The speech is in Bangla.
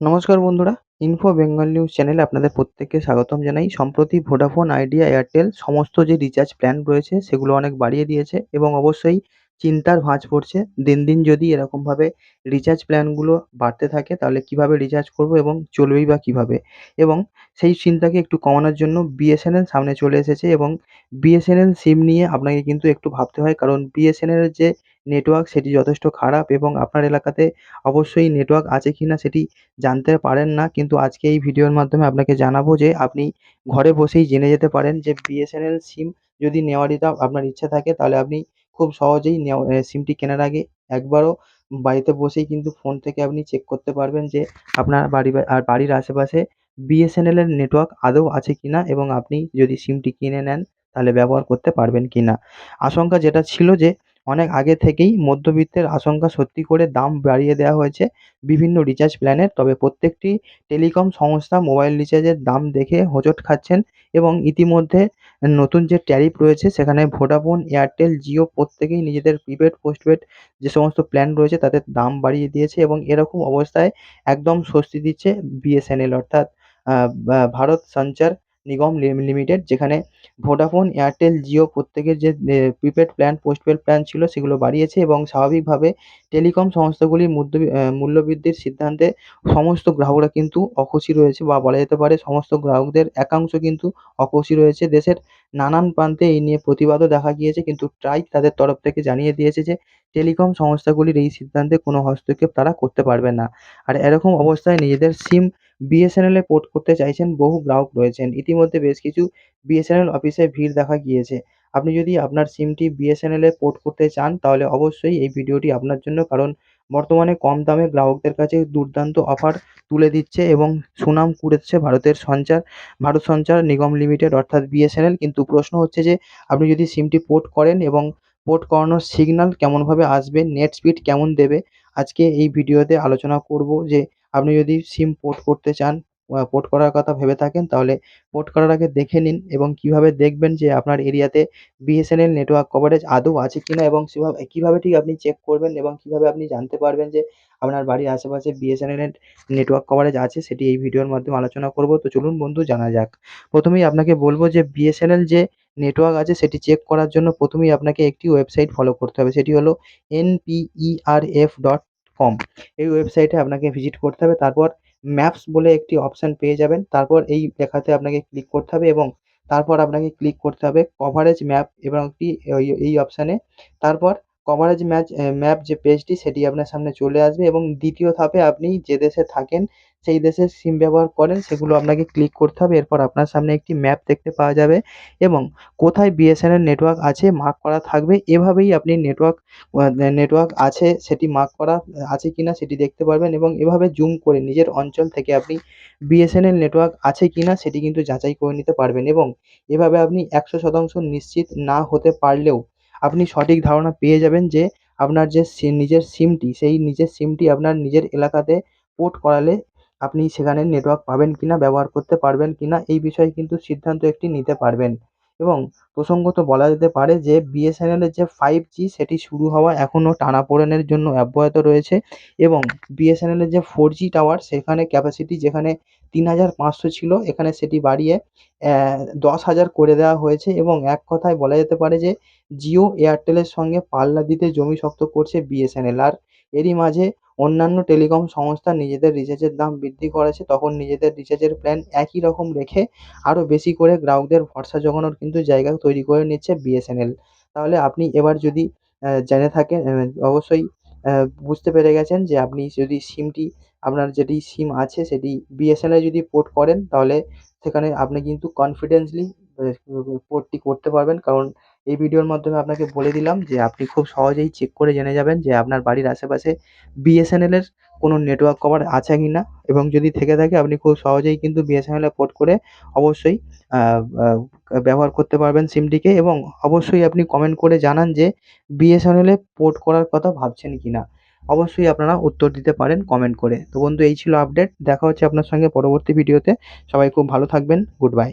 নমস্কার বন্ধুরা ইনফো বেঙ্গল নিউজ চ্যানেলে আপনাদের প্রত্যেককে স্বাগতম জানাই। সম্প্রতি ভোডাফোন আইডিয়া এয়ারটেল সমস্ত যে রিচার্জ প্ল্যান রয়েছে সেগুলো অনেক বাড়িয়ে দিয়েছে এবং অবশ্যই চিন্তার ভাঁজ পড়ছে। দিন দিন যদি এরকমভাবে রিচার্জ প্ল্যানগুলো বাড়তে থাকে তাহলে কীভাবে রিচার্জ করব এবং চলবেই বা কীভাবে? এবং সেই চিন্তাকে একটু কমানোর জন্য বিএসএনএল সামনে চলে এসেছে এবং বিএসএনএল সিম নিয়ে আপনাকে কিন্তু একটু ভাবতে হয়। কারণ বিএসএনএলের যে নেটওয়ার্ক সেটি যথেষ্ট খারাপ এবং আপনার এলাকাতে অবশ্যই নেটওয়ার্ক আছে কি না সেটি জানতে পারেন না। কিন্তু আজকে এই ভিডিওর মাধ্যমে আপনাকে জানাব যে, আপনি ঘরে বসেই জেনে যেতে পারেন যে বিএসএনএল সিম যদি নেওয়ারই আপনার ইচ্ছা থাকে, তাহলে আপনি খুব সহজেই সিমটি কেনার আগে একবারও বাড়িতে বসেই কিন্তু ফোন থেকে আপনি চেক করতে পারবেন যে, আপনার বাড়ি আর বাড়ির আশেপাশে বিএসএনএলের নেটওয়ার্ক আদৌ আছে কি না এবং আপনি যদি সিমটি কিনে নেন, তাহলে ব্যবহার করতে পারবেন কি না আশঙ্কা যেটা ছিল যে অনেক আগে থেকেই মধ্যবিত্তের আশঙ্কা সত্যি করে দাম বাড়িয়ে দেওয়া হয়েছে বিভিন্ন রিচার্জ প্ল্যানের তবে প্রত্যেকটি টেলিকম সংস্থা মোবাইল রিচার্জের দাম দেখে হোঁচট খাচ্ছেন এবং ইতিমধ্যে নতুন যে ট্যারিফ রয়েছে সেখানে ভোডাফোন এয়ারটেল জিও প্রত্যেকেই নিজেদের প্রিপেড পোস্টপেড যে সমস্ত প্ল্যান রয়েছে তাদের দাম বাড়িয়ে দিয়েছে এবং এরকম অবস্থায় একদম স্বস্তি দিচ্ছে বিএসএনএল অর্থাৎ ভারত সঞ্চার নিগম লিমিটেড, যেখানে ভোডাফোন, এয়ারটেল, জিও প্রত্যেকের যে প্রিপেড প্ল্যান, পোস্টপেড প্ল্যান ছিল সেগুলো বাড়িয়েছে এবং স্বাভাবিকভাবে টেলিকম সংস্থাগুলির মূল্য বৃদ্ধির সিদ্ধান্তে সমস্ত গ্রাহকরা কিন্তু অখুশি রয়েছে বা বলা যেতে পারে সমস্ত গ্রাহকদের একাংশ কিন্তু অখুশি রয়েছে। দেশের নানান প্রান্তে এই নিয়ে প্রতিবাদও দেখা গিয়েছে, কিন্তু ট্রাই তাদের তরফ থেকে জানিয়ে দিয়েছে যে টেলিকম সংস্থাগুলির এই সিদ্ধান্তে কোনো হস্তক্ষেপ তারা করতে পারবে না। আর এরকম অবস্থায় নিজেদের সিম বিএসএনএলে পোর্ট করতে চাইছেন বহু গ্রাহক রয়েছেন। ইতিমধ্যে বেশ কিছু বিএসএনএল অফিসে ভিড় দেখা গিয়েছে। আপনি যদি আপনার সিমটি বিএসএনএলে পোর্ট করতে চান, তাহলে অবশ্যই এই ভিডিওটি আপনার জন্য, কারণ বর্তমানে কম দামে গ্রাহকদের কাছে দুর্দান্ত অফার তুলে দিচ্ছে এবং সুনাম কুড়াচ্ছে ভারতের সঞ্চার, ভারত সঞ্চার নিগম লিমিটেড অর্থাৎ বিএসএনএল কিন্তু প্রশ্ন হচ্ছে যে, আপনি যদি সিমটি পোর্ট করেন এবং পোর্ট করানোর সিগন্যাল কেমনভাবে আসবে নেট স্পিড কেমন দেবে? আজকে এই ভিডিওতে আলোচনা করব যে আপনি যদি সিম পোর্ট করতে চান পোর্ট করার কথা ভেবে থাকেন, তাহলে পোর্ট করার আগে দেখে নিন এবং কীভাবে দেখবেন যে আপনার এরিয়াতে বিএসএনএল নেটওয়ার্ক কভারেজ আদৌ আছে কি না এবং সেভাবে, কীভাবে ঠিক আপনি চেক করবেন এবং কীভাবে আপনি জানতে পারবেন যে আপনার বাড়ির আশেপাশে বিএসএনএলের নেটওয়ার্ক কভারেজ আছে, সেটি এই ভিডিওর মাধ্যমে আলোচনা করব। তো চলুন বন্ধু, জানা যাক। প্রথমেই আপনাকে বলব যে বিএসএনএল যে নেটওয়ার্ক আছে, সেটি চেক করার জন্য প্রথমেই আপনাকে একটি ওয়েবসাইট ফলো করতে হবে। সেটি হলো এনপিইআরএফ ডট কম এই ওয়েবসাইটে আপনাকে ভিজিট করতে হবে। তারপর ম্যাপস বলে একটি অপশান পেয়ে যাবেন। তারপর এই লেখাতে আপনাকে ক্লিক করতে হবে এবং তারপর আপনাকে ক্লিক করতে হবে কভারেজ ম্যাপ এবং ওই, এই অপশানে তারপর কভারেজ ম্যাচ ম্যাপ যে পেজটি সেটি আপনার সামনে চলে আসবে এবং দ্বিতীয় ধাপে আপনি যে দেশে থাকেন সেই দেশের সিম ব্যবহার করেন, সেগুলো আপনাকে ক্লিক করতে হবে। এরপর আপনার সামনে একটি ম্যাপ দেখতে পাওয়া যাবে এবং কোথায় বিএসএনএল নেটওয়ার্ক আছে মার্ক করা থাকবে। এভাবেই আপনি নেটওয়ার্ক নেটওয়ার্ক আছে, সেটি মার্ক করা আছে কি না সেটি দেখতে পারবেন এবং এভাবে জুম করে নিজের অঞ্চল থেকে আপনি বিএসএনএল নেটওয়ার্ক আছে কি না সেটি কিন্তু যাচাই করে নিতে পারবেন এবং এভাবে আপনি একশো শতাংশ নিশ্চিত না হতে পারলেও আপনি সঠিক ধারণা পেয়ে যাবেন যে আপনার যে নিজের সিমটি, সেই নিজের সিমটি আপনার নিজের এলাকাতে পোর্ট করালে আপনি সেখানে নেটওয়ার্ক পাবেন কি না ব্যবহার করতে পারবেন কি না এই বিষয়ে কিন্তু সিদ্ধান্ত একটি নিতে পারবেন। এবং প্রসঙ্গত বলা যেতে পারে যে বিএসএনএলের যে ফাইভ জি সেটি শুরু হওয়া এখনও টানাপোড়েনের জন্য অব্যাহত রয়েছে এবং বিএসএনএলের যে ফোর জি টাওয়ার সেখানে ক্যাপাসিটি যেখানে তিন হাজার পাঁচশো ছিল। এখানে সেটি বাড়িয়ে দশ হাজার করে দেওয়া হয়েছে এবং এক কথায় বলা যেতে পারে যে, জিও এয়ারটেলের সঙ্গে পাল্লা দিতে জমি শক্ত করছে বিএসএনএল। আর এরই মাঝে অন্যান্য টেলিকম সংস্থা নিজেদের রিচার্জের দাম বৃদ্ধি করেছে, তখন নিজেদের রিচার্জের প্ল্যান একই রকম রেখে আরও বেশি করে গ্রাহকদের ভরসা জোগানোর কিন্তু জায়গা তৈরি করে নিচ্ছে বিএসএনএল। তাহলে আপনি এবার যদি জেনে থাকেন অবশ্যই বুঝতে পেরে গেছেন যে আপনি যদি সিমটি আপনার যেটি সিম আছে সেটি বিএসএনএল যদি পোর্ট করেন, তাহলে সেখানে আপনি কিন্তু কনফিডেন্সলি পোর্টটি করতে পারবেন। কারণ এই ভিডিওর মাধ্যমে আপনাকে বলে দিলাম যে আপনি খুব সহজেই চেক করে জেনে যাবেন যে আপনার বাড়ির আশেপাশে বিএসএনএলের কোনো নেটওয়ার্ক কভার আছে কি না এবং যদি থেকে থাকে, আপনি খুব সহজেই কিন্তু বিএসএনএলে পোর্ট করে অবশ্যই ব্যবহার করতে পারবেন সিমটিকে এবং অবশ্যই আপনি কমেন্ট করে জানান যে বিএসএনএলে পোর্ট করার কথা ভাবছেন কি না অবশ্যই আপনারা উত্তর দিতে পারেন কমেন্ট করে। তো বন্ধু, এই ছিল আপডেট দেখা হচ্ছে আপনার সঙ্গে পরবর্তী ভিডিওতে সবাই খুব ভালো থাকবেন। Good bye